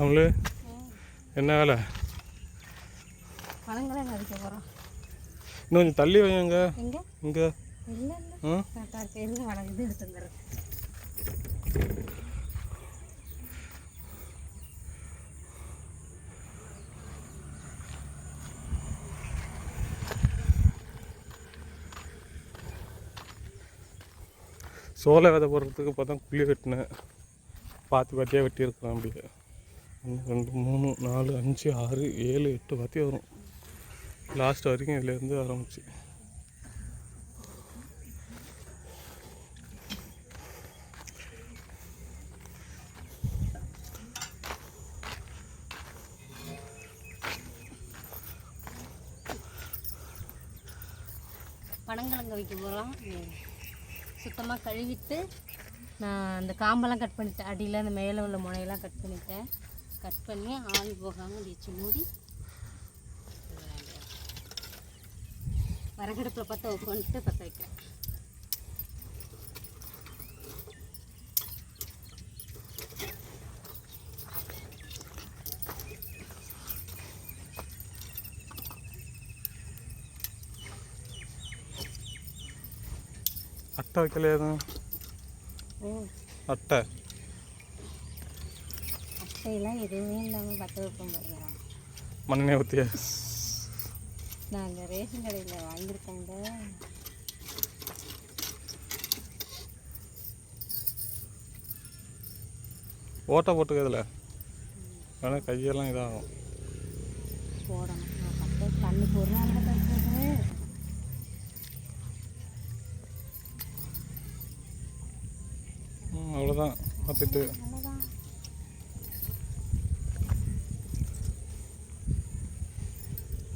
அவளு என்ன வேலை? இன்னும் கொஞ்சம் தள்ளி வைங்க இங்கே. சோள விதை போடுறதுக்கு தான் குழி வெட்டினேன். பாத்தி பாத்தியாக வெட்டியிருக்கிறேன் அப்படியே. ஒன்று ரெண்டு மூணு நாலு அஞ்சு ஆறு ஏழு எட்டு பாத்தி வரும். லாஸ்ட் வரைக்கும் இதுலேருந்து ஆரம்பிச்சு. பனங்கிழங்கு வைக்க போகிறோம் சுத்தமாக கழுவிட்டு நான் அந்த காம்பெல்லாம் கட் பண்ணிட்டேன் அடியில் அந்த மேலே உள்ள முனையெல்லாம் கட் பண்ணிட்டேன். கட் பண்ணி ஆவி போகாமல் வச்சு மூடி. வரகடுப்பில் பற்ற வைக்கணுட்டு பற்ற வைக்கிறேன். அட்டை வைக்கலையா அட்டை. அட்டையெல்லாம் எதுவுமே இல்லாமல் பற்ற வைப்போம் பாருங்க. மண்ணெண்ணெய் ஊற்றிய நாங்கள் ரேஷன் கடையில் வாங்கியிருக்கோங்க ஓட்டை போட்டுக்கிறதுல? ஏன்னா கையெல்லாம் இதாகும். போடணும். தண்ணி போடுறாங்க அவ்வளோதான் பார்த்துட்டு அவ்வளோதான்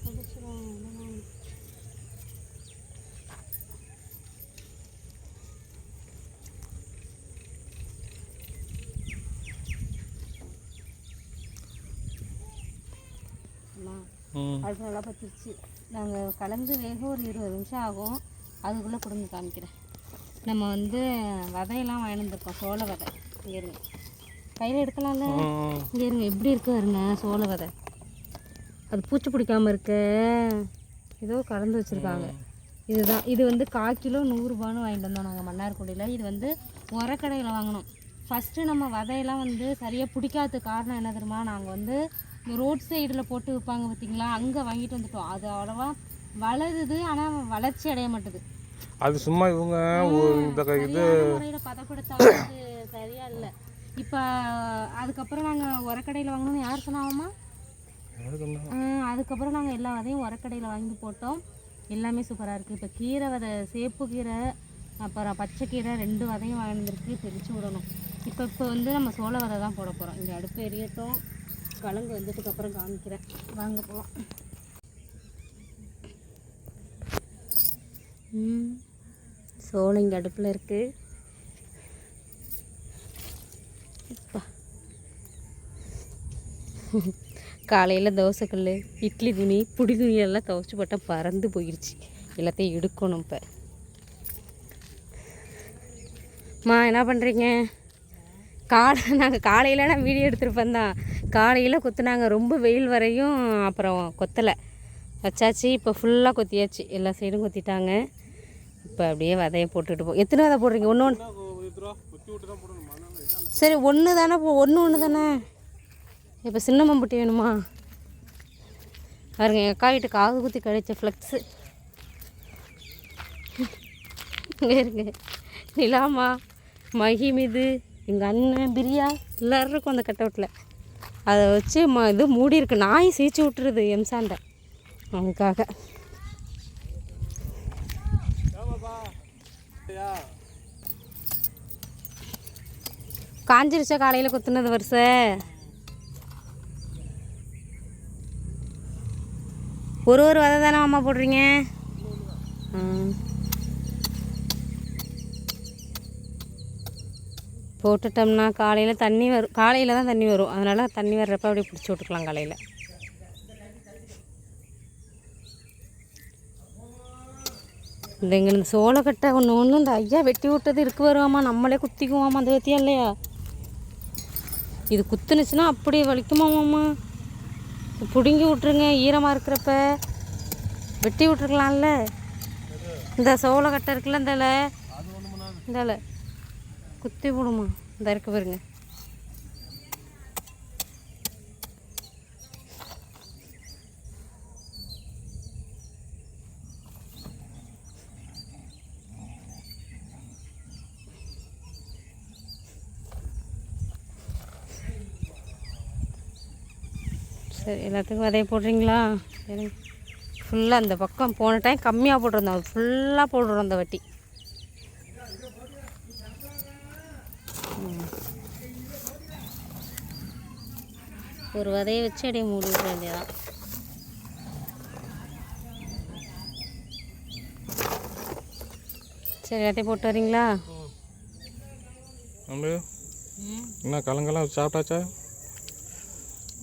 பிடிச்சிரும் அவ்வளோதான் அடுப்பு நல்லா பற்றிடுச்சு நாங்கள் கலந்து வேக ஒரு இருபது நிமிஷம் ஆகும். அதுக்குள்ளே கொடுங்க காமிக்கிறேன். நம்ம வந்து விதையெல்லாம் வாங்கிட்டு வந்திருக்கோம். சோள விதை. இங்கே இருங்க. கையில் எடுக்கலாம்ல? இங்கே இருங்க. எப்படி இருக்கு பாருங்க சோள விதை. அது பூச்சி பிடிக்காம இருக்க. ஏதோ கலந்து வச்சுருக்காங்க. இதுதான். இது வந்து கால் கிலோ நூறுரூபான்னு வாங்கிட்டு வந்தோம் நாங்கள் மன்னார்குடியில் இது வந்து உரக்கடையில் வாங்கினோம். ஃபஸ்ட்டு நம்ம விதையெல்லாம் வந்து சரியாக பிடிக்காத காரணம் என்ன தெரியுமா? நாங்கள் வந்து இந்த ரோட் சைடில் போட்டு விற்பாங்க பார்த்தீங்களா அங்கே வாங்கிட்டு வந்துட்டோம். அது அவ்வளோவா வளருது ஆனால் வளர்ச்சி அடைய மாட்டுது. அது சும்மா இவங்க இந்த இது பதப்படுத்தாது சரியா இல்லை. இப்போ அதுக்கப்புறம் நாங்கள் உரக்கடையில் வாங்கணும்னு யார் சொன்னாவம்மா யாரு சொன்னா? ஆ, அதுக்கப்புறம் நாங்கள் எல்லா விதையும் உரக்கடையில் வாங்கி போட்டோம். எல்லாமே சூப்பராக இருக்குது இப்போ கீரை விதை சேப்பு கீரை அப்புறம் பச்சை கீரை ரெண்டு விதையும் வாங்கிருக்கு பிரித்து விடணும். இப்போ இப்போ வந்து நம்ம சோள விதை தான் போட போகிறோம் இந்த அடுப்பு எரியட்டும். கலங்கு வந்ததுக்கு அப்புறம் காமிக்கிறேன். வாங்க போகலாம் ம் சோளம் இங்கே அடுப்பில் இருக்குது காலையில் தோசைக்கல் இட்லி துணி புடி துணியெல்லாம் துவச்சி போட்டால் பறந்து போயிடுச்சு எல்லாத்தையும் எடுக்கணும் இப்போ. மா என்ன பண்ணுறீங்க காலை நாங்கள் காலையில் நான் வீடியோ எடுத்துருப்பேன் தான். காலையில் கொத்துனாங்க. ரொம்ப வெயில் வரையும் அப்புறம் கொத்தலை. வச்சாச்சு. இப்போ ஃபுல்லாக கொத்தியாச்சு. எல்லா சைடும் கொத்திட்டாங்க. இப்போ அப்படியே விதைய போட்டுட்டு போ எத்தனை விதை போடுறீங்க? ஒன்று ஒன்று சரி ஒன்று தானே போ ஒன்று ஒன்று தானே? இப்போ சின்னமம்புட்டி வேணுமா? பாருங்க எங்கள் அக்கா வீட்டு காது குத்தி கழிச்ச ஃப்ளெக்ஸு இருங்க. நிலாமா மகிமிது எங்கள் அண்ணன் பிரியா எல்லோரும் இருக்கும் அந்த கட் அவுட்டில் அதை வச்சு ம இது மூடி இருக்கு. நாய் சீச்சு விட்டுருது எம்சாண்டை அவனுக்காக. காஞ்சிருச்சா காலையில் குத்துனது வருஷ ஒரு ஒரு விதை தானே அம்மா போடுறீங்க? போட்டுட்டோம்னா காலையில் தண்ணி வரும் காலையில் தான் தண்ணி வரும். அதனால் தண்ணி வர்றப்ப அப்படியே பிடிச்சி விட்டுக்கலாம் காலையில். இந்த எங்க இந்த சோளக்கட்டை ஒன்று ஒன்று இந்த ஐயா வெட்டி விட்டது இருக்கு வருவாமா? நம்மளே குத்திக்குவோமா? அந்த பற்றியா இல்லையா? இது குத்துனுச்சுன்னா அப்படியே வலிக்குமாமாம்மா பிடுங்கி விட்ருங்க ஈரமாக இருக்கிறப்ப. வெட்டி விட்ருக்கலாம்ல இந்த சோளக்கட்டை இருக்குல்ல இந்த இலை? இந்த இலை. குத்தி விடுமா? இந்த இருக்கு பாருங்க. சரி எல்லாத்துக்கும் விதைய போடுறீங்களா? சரி. ஃபுல்லாக அந்த பக்கம் போன டைம் கம்மியாக போட்டிருந்தோம். ஃபுல்லாக போடுறோம் அந்த வட்டி. ஒரு விதைய வச்சு அப்படியே மூடி விட வேண்டியதான் சரி எல்லாத்தையும் போட்டு வரீங்களா? நம்ம என்ன கலங்கெல்லாம் சாப்பிட்டாச்சா?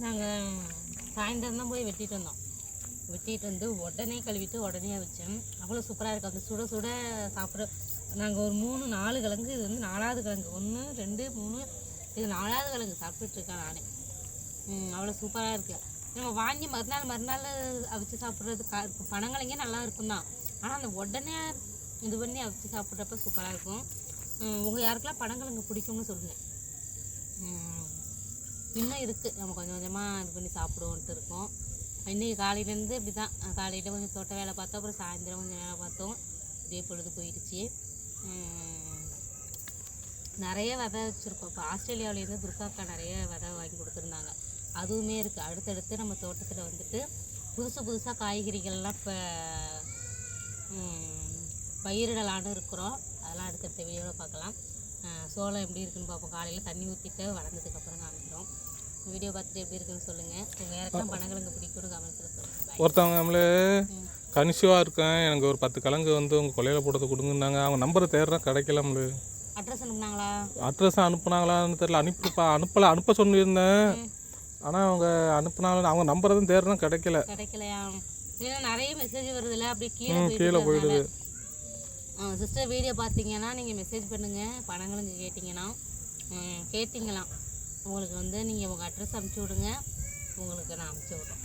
நாங்கள் சாயந்தரம் தான் போய் வெட்டிட்டு வந்தோம். வெட்டிட்டு வந்து உடனே கழுவிட்டு உடனே வச்சேன். அவ்வளோ சூப்பராக இருக்குது அந்த சுட சுட சாப்பிட நாங்கள் ஒரு மூணு நாலு கிழங்கு இது வந்து நாலாவது கிழங்கு. ஒன்று ரெண்டு மூணு இது நாலாவது கிழங்கு சாப்பிட்டுட்டு இருக்கேன் நானே. அவ்வளோ சூப்பராக இருக்குது நம்ம வாங்கி மறுநாள் மறுநாள் அவிச்சு சாப்பிட்றது கா பனங்கிழங்கே நல்லா இருக்கும் தான் ஆனால் அந்த உடனே இது பண்ணி அவிச்சு சாப்பிட்றப்ப சூப்பராக இருக்கும். உங்கள் யாருக்கெல்லாம் பனங்கிழங்கு பிடிக்கும்னு சொல்லுங்கள் இன்னும் இருக்குது நம்ம கொஞ்சம் கொஞ்சமாக இது பண்ணி சாப்பிடுவோன்ட்டு இருக்கோம். இன்றைக்கி காலையிலேருந்து இப்படி தான் காலையில் கொஞ்சம் தோட்ட வேலை பார்த்தோம். அப்புறம் சாயந்தரம் கொஞ்சம் வேலை பார்த்தோம். இப்படியே பொழுது போயிடுச்சு. நிறைய விதை வச்சுருக்கோம். இப்போ ஆஸ்திரேலியாவிலேருந்து துர்காக்கா நிறைய விதை வாங்கி கொடுத்துருந்தாங்க. அதுவுமே இருக்குது அடுத்தடுத்து நம்ம தோட்டத்தில் வந்துட்டு புதுசு புதுசாக காய்கறிகள்லாம் இப்போ பயிரிடலான்னு இருக்கிறோம். அதெல்லாம் அடுத்தடுத்த வீடியோவில் பார்க்கலாம். சோளம் எப்படி இருக்குன்னு பார்ப்போம். காலையில் தண்ணி ஊற்றிட்டு வளர்ந்ததுக்கப்புறம் காமிக்கிறோம். வீடியோ பார்த்துட்டு எப்படி இருக்குன்னு சொல்லுங்கள் உங்கள் யாருக்கெல்லாம் பனங்கிழங்கு பிடிக்கும்னு கமெண்ட்ஸில் சொல்லுங்கள் ஒருத்தவங்க நம்மளே கனிஷிவாக இருக்கேன். எனக்கு ஒரு பத்து கிழங்கு வந்து உங்கள் கொலையில் போட்டது கொடுங்கன்னாங்க. அவங்க நம்பரை தேடுறேன் கிடைக்கல நம்மளு. அட்ரஸ் அனுப்புனாங்களா? அட்ரஸ் அனுப்புனாங்களான்னு தெரியல. அனுப்பிப்பா அனுப்பல அனுப்ப சொல்லியிருந்தேன். ஆனால் அவங்க அனுப்புனாலும் அவங்க நம்பரை தான் தேடுறேன் கிடைக்கல. கிடைக்கலையா? இல்லை நிறைய மெசேஜ் வருதுல்ல அப்படியே கீழே கீழே போயிடுது. சிஸ்டர் வீடியோ பார்த்தீங்கன்னா நீங்கள் மெசேஜ் பண்ணுங்கள் பணங்களுக்கு கேட்டிங்கன்னா. கேட்டிங்களாம். உங்களுக்கு வந்து நீங்கள் உங்கள் அட்ரஸ் அனுப்பிச்சி விடுங்க. உங்களுக்கு நான் அனுப்பிச்சி விட்றோம்.